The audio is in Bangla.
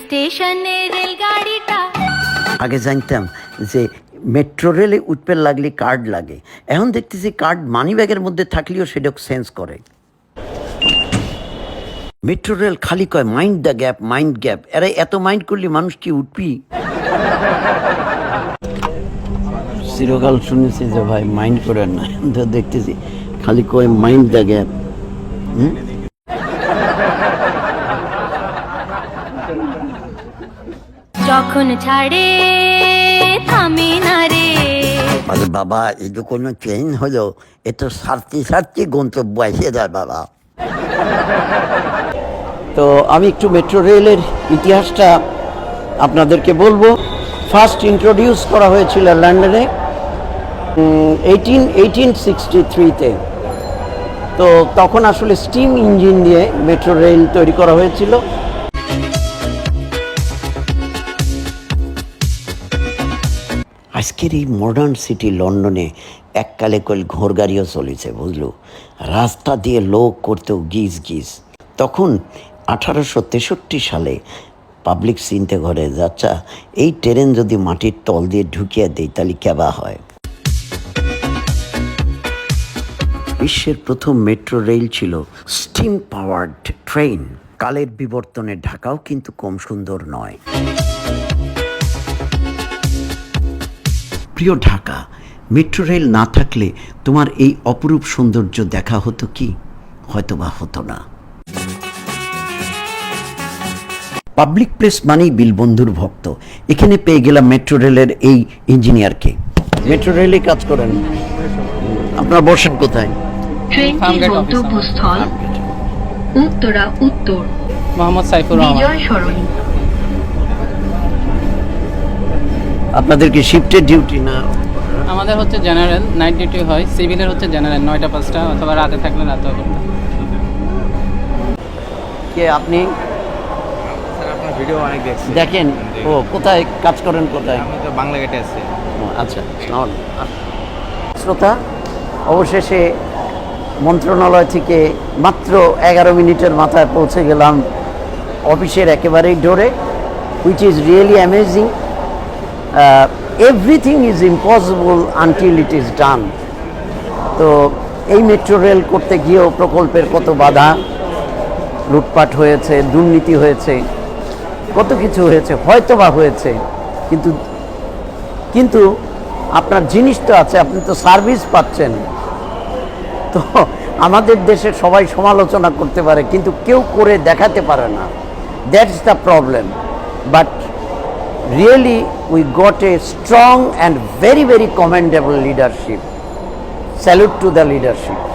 স্টেশনে রেলগাড়িটা। আগে জানতাম যে মেট্রো রেলে উঠতে লাগলে কার্ড লাগে। এখন দেখতেছি কার্ড মানি ব্যাগের মধ্যে থাকলেও সেটা সেন্স করে। মেট্রো রেল খালি কয় mind the gap mind gap এরা, এত মাইন্ড করলে মানুষ কি উঠবি? চিরকাল শুনেছি যে ভাই মাইন্ড করেন না। দেখতেছি, খালি কয় মাইন্ড দ্য গ্যাপ হুম? যখন ছাড়ে থামে না রে। আরে বাবা এই যে কোনো ট্রেন হলো এ তো সারতে সারতে গন্তব্য এসে যায় বাবা। তো আমি একটু মেট্রো রেলের ইতিহাসটা আপনাদেরকে বলব। ফার্স্ট ইন্ট্রোডিউস করা হয়েছিল লন্ডনে এইটিন এইটিন সিক্সটি থ্রিতে তো তখন আসলে স্টিম ইঞ্জিন দিয়ে মেট্রো রেল তৈরি করা হয়েছিল। আজকের এই মডার্ন সিটি লন্ডনে এককালে কল ঘোর গাড়িও চলেছে, বুঝলো? রাস্তা দিয়ে লোক করতেও গিজ গিজ। তখন আঠারোশো তেষট্টি সালে পাবলিক চিনতে ঘরে যাচ্ছা, এই ট্রেন যদি মাটির তল দিয়ে ঢুকিয়ে দেয় তাহলে কেবা হয়? বিশ্বের প্রথম মেট্রো রেল ছিল স্টিম পাওয়ার্ড ট্রেন কালের বিবর্তনে ঢাকাও কিন্তু কম সুন্দর নয়। প্রিয় ঢাকা মেট্রো রেল না থাকলে তোমার এই অপরূপ সৌন্দর্য দেখা হতো কি? হয়তো বা হতো না। পাবলিক প্লেস মানেই বিলবন্ধুর ভক্ত। এখানে পেয়ে গেলাম মেট্রো রেলের এই ইঞ্জিনিয়ারকে মেট্রো রেলে কাজ করেন। আপনার বসেন কোথায়? উত্তরা উত্তর মোহাম্মদ সাইফুর রহমান। আপনাদের কি শিফটের ডিউটি না? আমাদের হচ্ছে জেনারেল নাইট ডিউটি হয়। সিভিলের হচ্ছে জেনারেল নয়টা পাঁচটা অথবা রাতে থাকলে রাতে করতে কে আপনি? আপনার ভিডিও অনেক দেখছি। দেখেন? ও কোথায়? কাজ করেন কোথায়? আমি তো বাংলা গেটে আছি। ও, আচ্ছা। শ্রোতা অবশেষে মন্ত্রণালয় থেকে মাত্র এগারো মিনিটের মাথায় পৌঁছে গেলাম অফিসের একেবারেই ডোরে which is really amazing everything is impossible until it is done তো এই মেট্রো রেল করতে গিয়েও প্রকল্পের কত বাধা? লুটপাট হয়েছে, দুর্নীতি হয়েছে, কত কিছু হয়েছে হয়তো বা হয়েছে, কিন্তু কিন্তু আপনার জিনিস তো আছে, আপনি তো সার্ভিস পাচ্ছেন। তো আমাদের দেশে সবাই সমালোচনা করতে পারে, কিন্তু কেউ করে দেখাতে পারে না। That that's the problem but really we got a strong and very very commendable leadership salute to the leadership